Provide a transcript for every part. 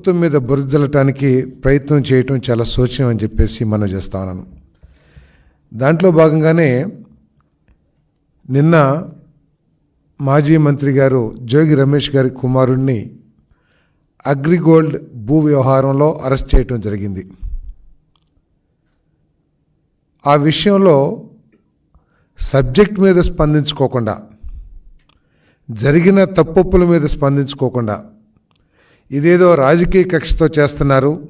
ప్రభుత్వం మీద బురదలటానికి ప్రయత్నం చేయటం చాలా శోచనం అని చెప్పేసి మనం చేస్తా ఉన్నాను. దాంట్లో భాగంగానే నిన్న మాజీ మంత్రి గారు జోగి రమేష్ గారి కుమారుణ్ణి అగ్రిగోల్డ్ భూ వ్యవహారంలో అరెస్ట్ చేయటం జరిగింది. ఆ విషయంలో సబ్జెక్ట్ మీద స్పందించుకోకుండా జరిగిన తప్పొప్పుల మీద స్పందించుకోకుండా ఇదేదో రాజకీయ కక్షతో చేస్తున్నారు.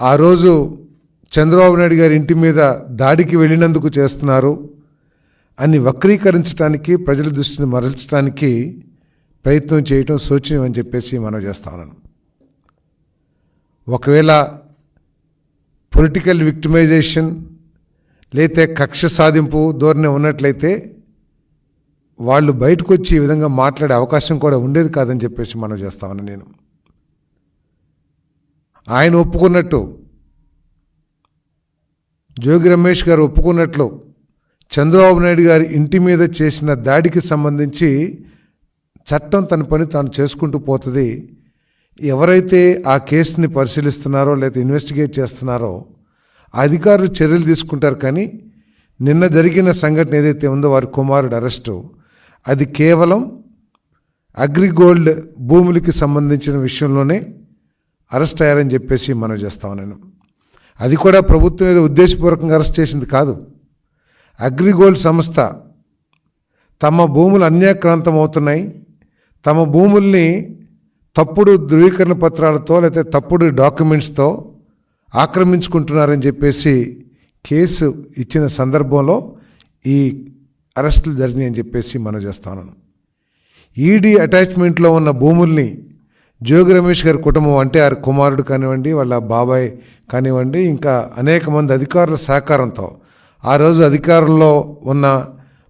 ఆ రోజు చంద్రబాబు నాయుడు గారి ఇంటి మీద దాడికి వెళ్ళినందుకు చేస్తున్నారు. అని వక్రీకరించడానికి ప్రజల దృష్టిని మరల్చడానికి ప్రయత్నం చేయటం శోచనీయం అని చెప్పేసి మనం చేస్తా ఉన్నాను ఒకవేళ పొలిటికల్ విక్టిమైజేషన్ లేతే కక్ష సాధింపు ధోరణి ఉన్నట్లయితే వాళ్ళు బయటకు వచ్చి ఈ విధంగా మాట్లాడే అవకాశం కూడా ఉండేది కాదని చెప్పేసి మనం చేస్తామని నేను. ఆయన ఒప్పుకున్నట్టు జోగి రమేష్ గారు ఒప్పుకున్నట్లు చంద్రబాబు నాయుడు గారి ఇంటి మీద చేసిన దాడికి సంబంధించి చట్టం తన పని తాను చేసుకుంటూ పోతుంది. ఎవరైతే ఆ కేసుని పరిశీలిస్తున్నారో లేదా ఇన్వెస్టిగేట్ చేస్తున్నారో ఆ అధికారులు చర్యలు తీసుకుంటారు కానీ నిన్న జరిగిన సంఘటన ఏదైతే ఉందో వారి కుమారుడు అరెస్టు అది కేవలం అగ్రిగోల్డ్ భూములకి సంబంధించిన విషయంలోనే అరెస్ట్ అయ్యారని చెప్పేసి మనం చేస్తాం నేను. అది కూడా ప్రభుత్వం ఏదో ఉద్దేశపూర్వకంగా అరెస్ట్ చేసింది కాదు. అగ్రిగోల్డ్ సంస్థ తమ భూములు అన్యాక్రాంతం అవుతున్నాయి. తమ భూముల్ని తప్పుడు ధృవీకరణ పత్రాలతో లేకపోతే తప్పుడు డాక్యుమెంట్స్తో ఆక్రమించుకుంటున్నారని చెప్పేసి కేసు ఇచ్చిన సందర్భంలో ఈ అరెస్టులు జరిగినాయి అని చెప్పేసి మనం చేస్తాను ఈడీ అటాచ్మెంట్లో ఉన్న భూముల్ని జోగి రమేష్ గారి కుటుంబం అంటే వారి కుమారుడు కానివ్వండి వాళ్ళ బాబాయ్ కానివ్వండి ఇంకా అనేక మంది అధికారుల సహకారంతో ఆ రోజు అధికారంలో ఉన్న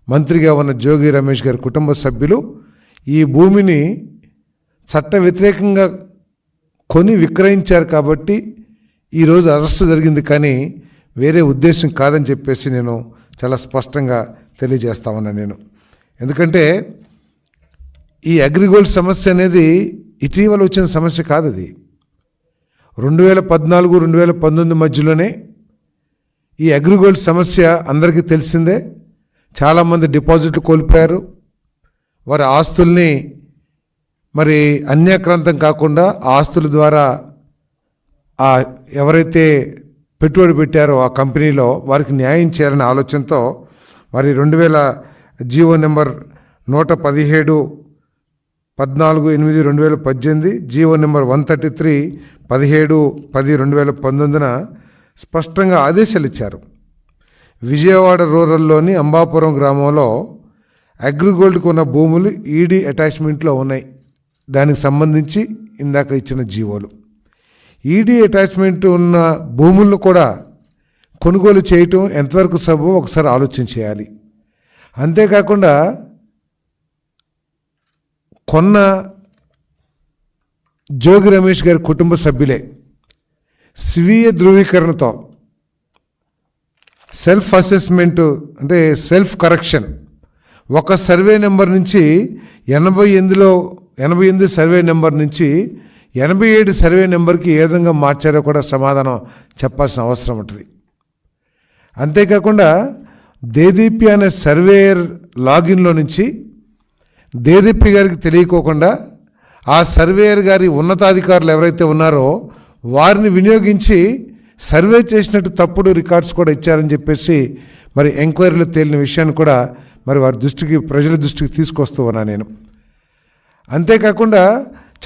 మంత్రిగా ఉన్న జోగి రమేష్ గారి కుటుంబ సభ్యులు ఈ భూమిని చట్ట వ్యతిరేకంగా కొని విక్రయించారు కాబట్టి ఈరోజు అరెస్టు జరిగింది కానీ వేరే ఉద్దేశం కాదని చెప్పేసి నేను చాలా స్పష్టంగా తెలియజేస్తామన్నా నేను. ఎందుకంటే ఈ అగ్రిగోల్డ్ సమస్య అనేది ఇటీవల వచ్చిన సమస్య కాదు అది. రెండు వేల పద్నాలుగు రెండు వేల పంతొమ్మిది మధ్యలోనే ఈ అగ్రిగోల్డ్ సమస్య అందరికీ తెలిసిందే. చాలామంది డిపాజిట్లు కోల్పోయారు. వారి ఆస్తుల్ని మరి అన్యాక్రాంతం కాకుండా ఆ ఆస్తుల ద్వారా ఆ ఎవరైతే పెట్టుబడి పెట్టారో ఆ కంపెనీలో వారికి న్యాయం చేయాలనే ఆలోచనతో మరి రెండు వేల జీవో నెంబర్ నూట పదిహేడు పద్నాలుగు ఎనిమిది రెండు వేల పద్దెనిమిది GO number one thirty three పదిహేడు పది రెండు వేల పంతొమ్మిదిన స్పష్టంగా ఆదేశాలు ఇచ్చారు. విజయవాడ రూరల్లోని అంబాపురం గ్రామంలో అగ్రిగోల్డ్కు ఉన్న భూములు ఈడీ అటాచ్మెంట్లో ఉన్నాయి. దానికి సంబంధించి ఇందాక ఇచ్చిన జీవోలు. ఈడీ అటాచ్మెంట్ ఉన్న భూములను కూడా కొనుగోలు చేయటం ఎంతవరకు సబు ఒకసారి ఆలోచన చేయాలి. అంతేకాకుండా కొన్న జోగి రమేష్ గారి కుటుంబ సభ్యులే స్వీయ ధృవీకరణతో సెల్ఫ్ అసెస్మెంట్ అంటే సెల్ఫ్ కరెక్షన్. ఒక సర్వే నెంబర్ నుంచి ఎనభై ఎనిమిదిలో ఎనభై ఎనిమిది సర్వే నెంబర్ నుంచి ఎనభై ఏడు సర్వే నెంబర్కి ఏ విధంగా మార్చారో కూడా సమాధానం చెప్పాల్సిన అవసరం ఉంటుంది. అంతేకాకుండా దేదీపి అనే సర్వేయర్ లాగిన్లో నుంచి దేదీపి గారికి తెలియకోకుండా ఆ సర్వేయర్ గారి ఉన్నతాధికారులు ఎవరైతే ఉన్నారో వారిని వినియోగించి సర్వే చేసినట్టు తప్పుడు రికార్డ్స్ కూడా ఇచ్చారని చెప్పేసి మరి ఎంక్వైరీలో తేలిన విషయాన్ని కూడా మరి వారి దృష్టికి ప్రజల దృష్టికి తీసుకొస్తూ ఉన్నా నేను. అంతేకాకుండా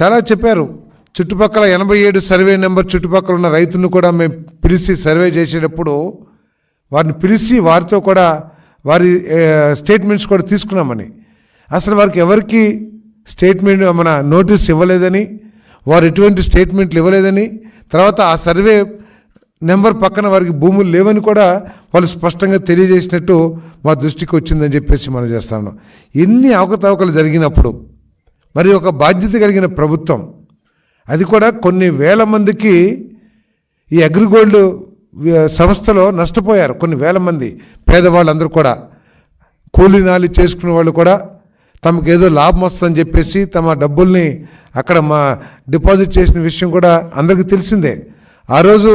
చాలా చెప్పారు చుట్టుపక్కల ఎనభై ఏడు సర్వే నెంబర్ చుట్టుపక్కల ఉన్న రైతులను కూడా మేము పిలిచి సర్వే చేసేటప్పుడు వారిని పిలిచి వారితో కూడా వారి స్టేట్మెంట్స్ కూడా తీసుకున్నామని. అసలు వారికి ఎవరికి స్టేట్మెంట్ మన నోటీస్ ఇవ్వలేదని వారు ఎటువంటి స్టేట్మెంట్లు ఇవ్వలేదని తర్వాత ఆ సర్వే నెంబర్ పక్కన వారికి భూములు లేవని కూడా వాళ్ళు స్పష్టంగా తెలియజేసినట్టు మా దృష్టికి వచ్చిందని చెప్పేసి మనం చేస్తాను ఎన్ని అవకతవకలు జరిగినప్పుడు మరి ఒక బాధ్యత కలిగిన ప్రభుత్వం అది కూడా కొన్ని వేల మందికి ఈ అగ్రిగోల్డ్ సంస్థలో నష్టపోయారు కొన్ని వేల మంది పేదవాళ్ళందరూ కూడా. కూలీ నాలి చేసుకునే వాళ్ళు కూడా తమకు ఏదో లాభం వస్తుందని చెప్పేసి తమ డబ్బుల్ని అక్కడ మా డిపాజిట్ చేసిన విషయం కూడా అందరికీ తెలిసిందే. ఆ రోజు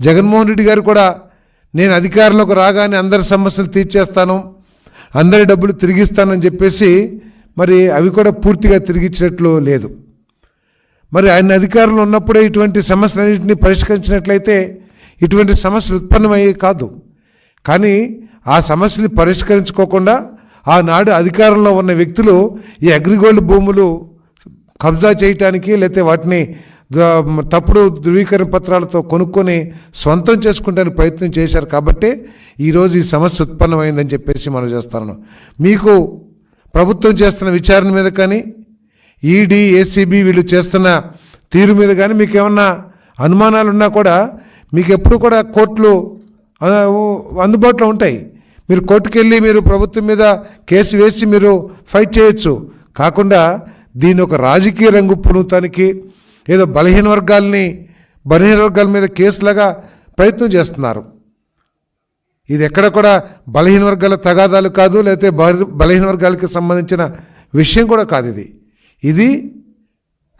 జగన్మోహన్ రెడ్డి గారు కూడా నేను అధికారంలోకి రాగానే అందరి సమస్యలు తీర్చేస్తాను అందరి డబ్బులు తిరిగిస్తానని చెప్పేసి మరి అవి కూడా పూర్తిగా తిరిగిచ్చినట్లు లేదు. మరి ఆయన అధికారంలో ఉన్నప్పుడే ఇటువంటి సమస్యలన్నింటినీ పరిష్కరించినట్లయితే ఇటువంటి సమస్యలు ఉత్పన్నమయ్యే కాదు. కానీ ఆ సమస్యని పరిష్కరించుకోకుండా ఆనాడు అధికారంలో ఉన్న వ్యక్తులు ఈ అగ్రిగోల్డ్ భూములు కబ్జా చేయటానికి లేకపోతే వాటిని తప్పుడు ధృవీకరణ పత్రాలతో కొనుక్కొని సొంతం చేసుకుంటానికి ప్రయత్నం చేశారు కాబట్టి ఈరోజు ఈ సమస్య ఉత్పన్నమైందని చెప్పేసి మనం చేస్తాను. మీకు ప్రభుత్వం చేస్తున్న విచారణ మీద కానీ ఈడీ ఏసీబీ వీళ్ళు చేస్తున్న తీరు మీద కానీ మీకు ఏమన్నా అనుమానాలు ఉన్నా కూడా మీకు ఎప్పుడు కూడా కోర్టులు అందుబాటులో ఉంటాయి. మీరు కోర్టుకు వెళ్ళి మీరు ప్రభుత్వం మీద కేసు వేసి మీరు ఫైట్ చేయొచ్చు. కాకుండా దీని ఒక రాజకీయ రంగు పుణుతానికి ఏదో బలహీన వర్గాల్ని బలహీన వర్గాల మీద కేసులాగా ప్రయత్నం చేస్తున్నారు. ఇది ఎక్కడ కూడా బలహీన వర్గాల తగాదాలు కాదు లేకపోతే బల- బలహీన వర్గాలకి సంబంధించిన విషయం కూడా కాదు ఇది. ఇది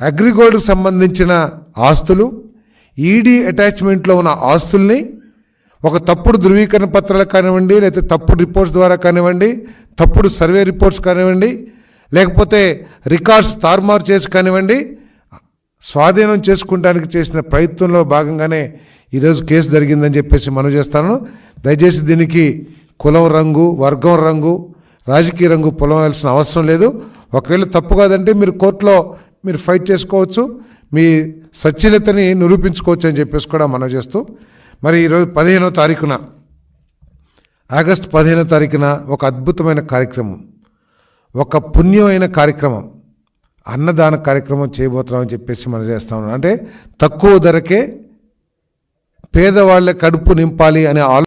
అగ్రిగోల్డ్కి సంబంధించిన ఆస్తులు. ఈడీ అటాచ్మెంట్లో ఉన్న ఆస్తుల్ని ఒక తప్పుడు ధృవీకరణ పత్రాలు కానివ్వండి లేకపోతే తప్పుడు రిపోర్ట్స్ ద్వారా కానివ్వండి తప్పుడు సర్వే రిపోర్ట్స్ కానివ్వండి లేకపోతే రికార్డ్స్ తారుమారు చేసి కానివ్వండి స్వాధీనం చేసుకుంటానికి చేసిన ప్రయత్నంలో భాగంగానే ఈరోజు కేసు జరిగిందని చెప్పేసి మనం చేస్తాను. దయచేసి దీనికి కులం రంగు వర్గం రంగు రాజకీయ రంగు పొలవాల్సిన అవసరం లేదు. ఒకవేళ తప్పు కాదంటే మీరు కోర్టులో మీరు ఫైట్ చేసుకోవచ్చు. మీ సచ్ఛీలతని నిరూపించుకోవచ్చు అని చెప్పేసి కూడా మనం చేస్తూ మరి ఈరోజు పదిహేనో తారీఖున ఆగస్ట్ పదిహేనో తారీఖున ఒక అద్భుతమైన కార్యక్రమం ఒక పుణ్యమైన కార్యక్రమం అన్నదాన కార్యక్రమం చేయబోతున్నామని చెప్పేసి మనం చేస్తా ఉన్నాం. అంటే తక్కువ ధరకే పేదవాళ్ళ కడుపు నింపాలి అనే ఆలో